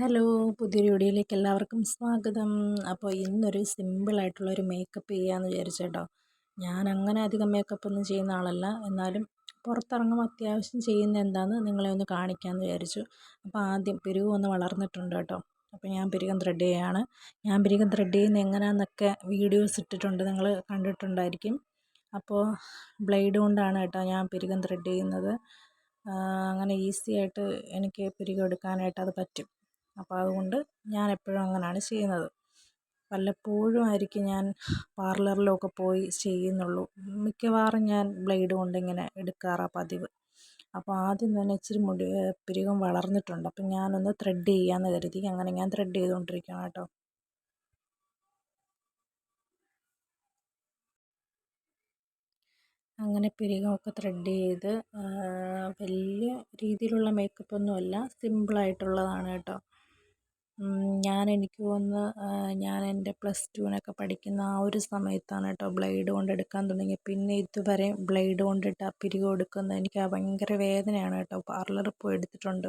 Hello പുതിയൊരു വീഡിയോയിലേക്ക് എല്ലാവർക്കും സ്വാഗതം. അപ്പോൾ ഇന്നൊരു സിമ്പിളായിട്ടുള്ളൊരു മേക്കപ്പ് ചെയ്യാമെന്ന് വിചാരിച്ചു കേട്ടോ ഞാൻ അങ്ങനെ അധികം മേക്കപ്പ് ഒന്നും ചെയ്യുന്ന ആളല്ല. എന്നാലും പുറത്തിറങ്ങുമ്പോൾ അത്യാവശ്യം ചെയ്യുന്ന എന്താണെന്ന് നിങ്ങളെ ഒന്ന് കാണിക്കാമെന്ന് വിചാരിച്ചു. അപ്പോൾ ആദ്യം പെരുവ് ഒന്ന് വളർന്നിട്ടുണ്ട് കേട്ടോ. അപ്പോൾ ഞാൻ പിരികം ത്രെഡ് ചെയ്യുകയാണ് ഞാൻ പിരികം ത്രെഡ് ചെയ്യുന്ന എങ്ങനെയാണെന്നൊക്കെ വീഡിയോസ് ഇട്ടിട്ടുണ്ട് നിങ്ങൾ കണ്ടിട്ടുണ്ടായിരിക്കും. അപ്പോൾ ബ്ലേഡ് കൊണ്ടാണ് കേട്ടോ ഞാൻ പിരികം ത്രെഡ് ചെയ്യുന്നത്. അങ്ങനെ ഈസി ആയിട്ട് എനിക്ക് പിരികം എടുക്കാനായിട്ട് അത് പറ്റും. അപ്പോൾ അതുകൊണ്ട് ഞാൻ എപ്പോഴും അങ്ങനെയാണ് ചെയ്യുന്നത്. വല്ലപ്പോഴും ആയിരിക്കും ഞാൻ പാർലറിലൊക്കെ പോയി ചെയ്യുന്നുള്ളൂ. മിക്കവാറും ഞാൻ ബ്ലേഡ് കൊണ്ട് ഇങ്ങനെ എടുക്കാറാണ് പതിവ്. അപ്പോൾ ആദ്യം തന്നെ ഇച്ചിരി മുടി പിരികം വളർന്നിട്ടുണ്ട്. അപ്പം ഞാനൊന്ന് ത്രെഡ് ചെയ്യാമെന്ന് കരുതി. അങ്ങനെ ഞാൻ ത്രെഡ് ചെയ്തുകൊണ്ടിരിക്കുകയാണ് കേട്ടോ. അങ്ങനെ പിരികമൊക്കെ ത്രെഡ് ചെയ്ത് വലിയ രീതിയിലുള്ള മേക്കപ്പ് ഒന്നുമല്ല സിമ്പിളായിട്ടുള്ളതാണ് കേട്ടോ. ഞാൻ എനിക്ക് തോന്നുന്നു ഞാൻ എന്റെ പ്ലസ് ടുവിനൊക്കെ പഠിക്കുന്ന ആ ഒരു സമയത്താണ് കേട്ടോ ബ്ലേഡ് കൊണ്ട് എടുക്കാൻ തുടങ്ങിയത് പിന്നെ ഇതുവരെ ബ്ലേഡ് കൊണ്ടിട്ട് ആ പിരികം എടുക്കുന്നത് എനിക്ക് ഭയങ്കര വേദനയാണ് കേട്ടോ. പാർലറിൽ പോയി എടുത്തിട്ടുണ്ട്.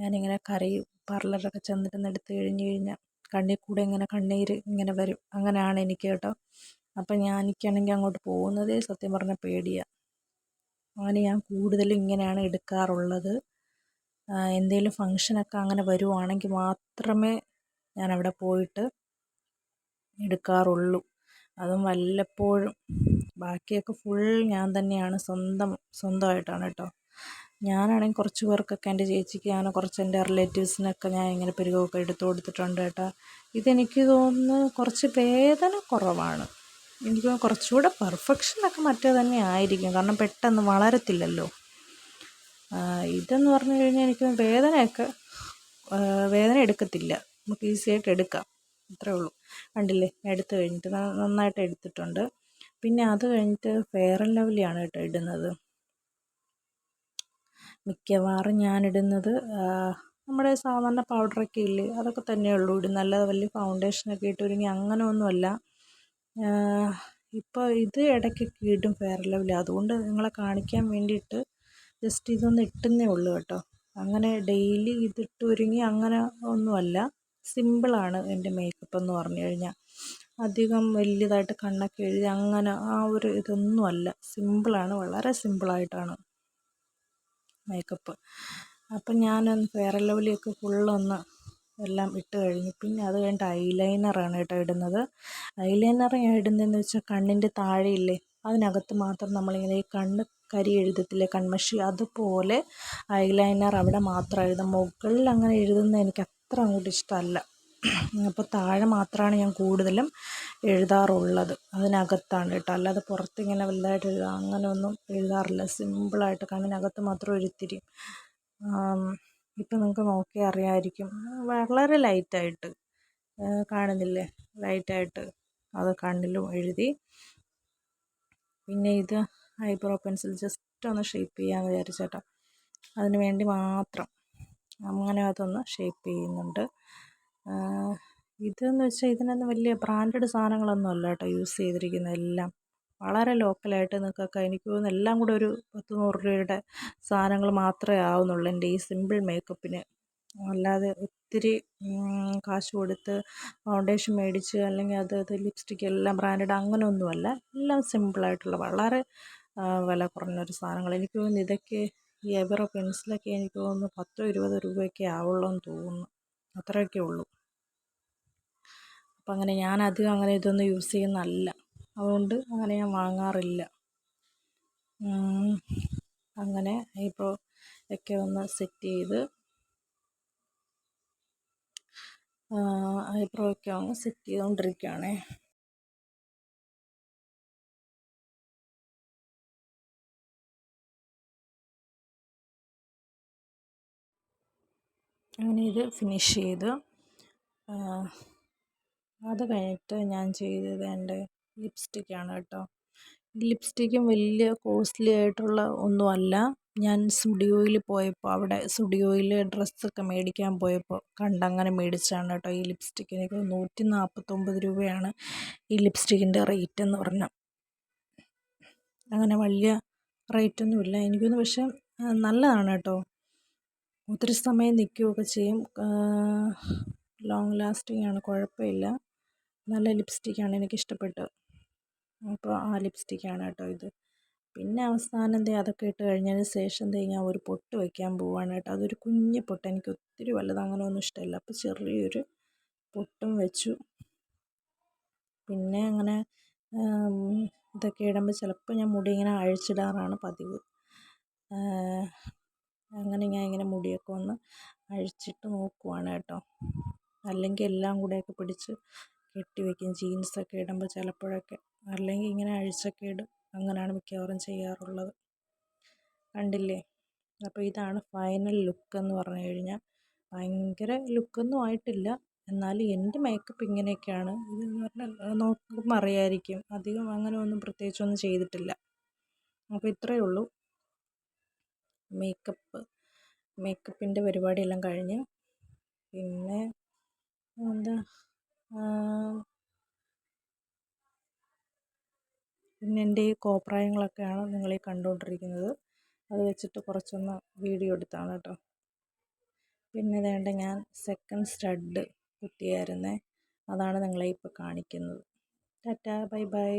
ഞാനിങ്ങനെ കരയും. പാർലറിലൊക്കെ ചെന്നിട്ട് എടുത്ത് കഴിഞ്ഞ് കഴിഞ്ഞാൽ കണ്ണിൽ കൂടെ ഇങ്ങനെ കണ്ണീർ ഇങ്ങനെ വരും. അങ്ങനെയാണ് എനിക്ക് കേട്ടോ. അപ്പം ഞാൻ എനിക്കാണെങ്കിൽ അങ്ങോട്ട് പോകുന്നതേ സത്യം പറഞ്ഞാൽ പേടിയാണ് അങ്ങനെ ഞാൻ കൂടുതലും ഇങ്ങനെയാണ് എടുക്കാറുള്ളത്. എന്തെങ്കിലും ഫങ്ഷനൊക്കെ അങ്ങനെ വരുവാണെങ്കിൽ മാത്രമേ ഞാൻ അവിടെ പോയിട്ട് എടുക്കാറുള്ളൂ. അതും വല്ലപ്പോഴും. ബാക്കിയൊക്കെ ഫുൾ ഞാൻ തന്നെയാണ് സ്വന്തം സ്വന്തമായിട്ടാണ് കേട്ടോ. ഞാനാണെങ്കിൽ കുറച്ച് പേർക്കൊക്കെ എന്റെ ചേച്ചിക്ക് ഞാൻ കുറച്ച് എന്റെ റിലേറ്റീവ്സിനൊക്കെ ഞാൻ ഇങ്ങനെ പെരുകമൊക്കെ എടുത്തു കൊടുത്തിട്ടുണ്ട് കേട്ടോ. ഇതെനിക്ക് തോന്നുന്നു കുറച്ച് വേദന കുറവാണ്. എനിക്ക് കുറച്ചുകൂടെ പെർഫെക്ഷനൊക്കെ മറ്റേ തന്നെ ആയിരിക്കും കാരണം പെട്ടെന്ന് വളരത്തില്ലല്ലോ. ഇതെന്ന് പറഞ്ഞു കഴിഞ്ഞാൽ എനിക്ക് വേദനയൊക്കെ വേദന എടുക്കത്തില്ല. നമുക്ക് ഈസി ആയിട്ട് എടുക്കാം. അത്രേ ഉള്ളൂ. കണ്ടില്ലേ? എടുത്തു കഴിഞ്ഞിട്ട് നന്നായിട്ട് എടുത്തിട്ടുണ്ട്. പിന്നെ അത് കഴിഞ്ഞിട്ട് ഫെയർ ലവ്ലിയാണ് കേട്ടോ ഇടുന്നത്. മിക്കവാറും ഞാനിടുന്നത് നമ്മുടെ സാധാരണ പൗഡറൊക്കെ ഇല്ലേ? അതൊക്കെ തന്നെ ഉള്ളൂ ഇടുന്നത്. നല്ല വലിയ ഫൗണ്ടേഷനൊക്കെ ഇട്ട് ഒരുങ്ങി അങ്ങനെ ഒന്നുമല്ല. ഇപ്പോൾ ഇത് ഇടയ്ക്കൊക്കെ ഇടും ഫെയർ ലവ്ലി അതുകൊണ്ട് നിങ്ങളെ കാണിക്കാൻ വേണ്ടിയിട്ട് ജസ്റ്റ് ഇതൊന്ന് ഇട്ടെന്നേ ഉള്ളൂ കേട്ടോ. അങ്ങനെ ഡെയിലി ഇതിട്ട് ഒരുങ്ങി അങ്ങനെ ഒന്നുമല്ല. സിമ്പിളാണ് എന്റെ മേക്കപ്പ് എന്ന് പറഞ്ഞു കഴിഞ്ഞാൽ. അധികം വലിയതായിട്ട് കണ്ണൊക്കെ എഴുതി അങ്ങനെ ആ ഒരു ഇതൊന്നുമല്ല. സിമ്പിളാണ് വളരെ സിമ്പിളായിട്ടാണ് മേക്കപ്പ് അപ്പം ഞാനൊന്ന് ഫെയർ ലെവലിയൊക്കെ ഫുള്ളൊന്ന് എല്ലാം ഇട്ട് കഴിഞ്ഞു. പിന്നെ അത് കഴിഞ്ഞിട്ട് ഐലൈനറാണ് കേട്ടോ ഇടുന്നത്. ഐലൈനർ ഞാൻ ഇടുന്നതെന്ന് വെച്ചാൽ കണ്ണിന്റെ താഴെയില്ലേ? അതിനകത്ത് മാത്രം നമ്മളിങ്ങനെ ഈ കണ്ണ് കരി എഴുതത്തില്ലേ? കൺമഷി അതുപോലെ ഐലൈനർ അവിടെ മാത്രം എഴുതാം. മുകളിൽ അങ്ങനെ എഴുതുന്നത് എനിക്ക് അത്ര അങ്ങോട്ട് ഇഷ്ടമല്ല. അപ്പോൾ താഴെ മാത്രമാണ് ഞാൻ കൂടുതലും എഴുതാറുള്ളത്. അതിനകത്താണ് കേട്ടോ. അല്ലാതെ പുറത്തിങ്ങനെ വലുതായിട്ട് എഴുതാം അങ്ങനെയൊന്നും എഴുതാറില്ല. സിമ്പിളായിട്ട് കണ്ണിനകത്ത് മാത്രം ഒരിത്തിരി ഇപ്പം നിങ്ങൾക്ക് നോക്കി അറിയാമായിരിക്കും വളരെ ലൈറ്റായിട്ട് കാണുന്നില്ലേ? ലൈറ്റായിട്ട് അത് കണ്ണിലും എഴുതി. പിന്നെ ഇത് ഐബ്രോ പെൻസിൽ ജസ്റ്റ് ഒന്ന് ഷേപ്പ് ചെയ്യാമെന്ന് വിചാരിച്ചേട്ടാ അതിന് വേണ്ടി മാത്രം അങ്ങനെ അതൊന്ന് ഷേപ്പ് ചെയ്യുന്നുണ്ട്. ഇതെന്ന് വെച്ചാൽ ഇതിനൊന്നും വലിയ ബ്രാൻഡഡ് സാധനങ്ങളൊന്നും അല്ല കേട്ടോ യൂസ് ചെയ്തിരിക്കുന്ന എല്ലാം. വളരെ ലോക്കലായിട്ട് നിങ്ങൾക്കൊക്കെ എനിക്ക് തോന്നുന്നു എല്ലാം കൂടെ ഒരു പത്ത് നൂറ് രൂപയുടെ സാധനങ്ങൾ മാത്രമേ ആവുന്നുള്ളൂ എന്റെ ഈ സിമ്പിൾ മേക്കപ്പിന്. അല്ലാതെ ഒത്തിരി കാശ് കൊടുത്ത് ഫൗണ്ടേഷൻ മേടിച്ച് അല്ലെങ്കിൽ അത് ലിപ്സ്റ്റിക്ക് എല്ലാം ബ്രാൻഡഡ് അങ്ങനെയൊന്നുമല്ല എല്ലാം സിമ്പിളായിട്ടുള്ള വളരെ വില കുറഞ്ഞൊരു സാധനങ്ങൾ. എനിക്ക് തോന്നുന്നു ഇതൊക്കെ ഈ ഐബ്രോ പെൻസിലൊക്കെ എനിക്ക് തോന്നുന്നു പത്തോ ഇരുപതോ രൂപയൊക്കെ ആവുള്ളൂ എന്ന് തോന്നുന്നു. അത്രയൊക്കെ ഉള്ളൂ. അപ്പം അങ്ങനെ ഞാൻ അധികം അങ്ങനെ ഇതൊന്നും യൂസ് ചെയ്യുന്നതല്ല. അതുകൊണ്ട് അങ്ങനെ ഞാൻ വാങ്ങാറില്ല. അങ്ങനെ ഇപ്പോൾ ഒക്കെ ഒന്ന് സെറ്റ് ചെയ്ത് ഐബ്രോ ഒക്കെ ഒന്ന് സെറ്റ് ചെയ്തുകൊണ്ടിരിക്കുകയാണേ അങ്ങനെ ഇത് ഫിനിഷ് ചെയ്തു. അത് കഴിഞ്ഞിട്ട് ഞാൻ ചെയ്തത് എന്റെ ലിപ്സ്റ്റിക്കാണ് കേട്ടോ. ലിപ്സ്റ്റിക്കും വലിയ കോസ്റ്റ്ലി ആയിട്ടുള്ള ഒന്നുമല്ല ഞാൻ സ്റ്റുഡിയോയിൽ പോയപ്പോൾ അവിടെ സ്റ്റുഡിയോയിൽ ഡ്രസ്സൊക്കെ മേടിക്കാൻ പോയപ്പോൾ കണ്ടങ്ങനെ മേടിച്ചാണ് കേട്ടോ ഈ ലിപ്സ്റ്റിക്ക് എനിക്ക് നൂറ്റി നാൽപ്പത്തൊമ്പത് രൂപയാണ് ഈ ലിപ്സ്റ്റിക്കിന്റെ റേറ്റ് എന്ന് പറഞ്ഞാൽ അങ്ങനെ വലിയ റേറ്റൊന്നുമില്ല എനിക്കൊന്ന് പക്ഷേ നല്ലതാണ് കേട്ടോ. ഒത്തിരി സമയം നിൽക്കുകയൊക്കെ ചെയ്യും. ലോങ് ലാസ്റ്റിംഗ് ആണ്. കുഴപ്പമില്ല. നല്ല ലിപ്സ്റ്റിക്കാണ് എനിക്കിഷ്ടപ്പെട്ടത്. അപ്പോൾ ആ ലിപ്സ്റ്റിക്കാണ് കേട്ടോ ഇത്. പിന്നെ അവസാനം ദേ അതൊക്കെ ഇട്ട് കഴിഞ്ഞതിന് ശേഷം ദേ ഞാൻ ഒരു പൊട്ട് വയ്ക്കാൻ പോവാണ് കേട്ടോ. അതൊരു കുഞ്ഞ് പൊട്ട്. എനിക്ക് ഒത്തിരി വലുത് അങ്ങനെ ഒന്നും ഇഷ്ടമില്ല. അപ്പോൾ ചെറിയൊരു പൊട്ടും വെച്ചു. പിന്നെ അങ്ങനെ ഇതൊക്കെ ഇടുമ്പോൾ ചിലപ്പോൾ ഞാൻ മുടി ഇങ്ങനെ അഴിച്ചിടാറാണ് പതിവ്. അങ്ങനെ ഞാൻ ഇങ്ങനെ മുടിയൊക്കെ ഒന്ന് അഴിച്ചിട്ട് നോക്കുവാണ് കേട്ടോ. അല്ലെങ്കിൽ എല്ലാം കൂടെയൊക്കെ പിടിച്ച് കെട്ടി വയ്ക്കും ജീൻസൊക്കെ ഇടുമ്പോൾ ചിലപ്പോഴൊക്കെ അല്ലെങ്കിൽ ഇങ്ങനെ അഴിച്ചൊക്കെ ഇടും. അങ്ങനെയാണ് മിക്കവാറും ചെയ്യാറുള്ളത്. കണ്ടില്ലേ? അപ്പോൾ ഇതാണ് ഫൈനൽ ലുക്ക് എന്ന് പറഞ്ഞു കഴിഞ്ഞാൽ ഭയങ്കര ലുക്കൊന്നും ആയിട്ടില്ല. എന്നാലും എന്റെ മേക്കപ്പ് ഇങ്ങനെയൊക്കെയാണ്. ഇതെന്ന് പറഞ്ഞാൽ നോക്കുമ്പോൾ അറിയാമായിരിക്കും അധികം അങ്ങനെ ഒന്നും പ്രത്യേകിച്ചൊന്നും ചെയ്തിട്ടില്ല. അപ്പോൾ ഇത്രയേ ഉള്ളൂ. മേക്കപ്പ് മേക്കപ്പിന്റെ പരിപാടിയെല്ലാം കഴിഞ്ഞ് പിന്നെ എന്താ പിന്നെ എന്റെ ഈ കോപ്രായങ്ങളൊക്കെയാണ് നിങ്ങൾ ഈ കണ്ടുകൊണ്ടിരിക്കുന്നത് അത് വെച്ചിട്ട് കുറച്ചൊന്ന് വീഡിയോ എടുത്താണ് കേട്ടോ. പിന്നെ വേണ്ട ഞാൻ സെക്കൻഡ് സ്റ്റഡ് കുത്തിയായിരുന്നേ. അതാണ് നിങ്ങളെ ഇപ്പോൾ കാണിക്കുന്നത്. Tata bye bye.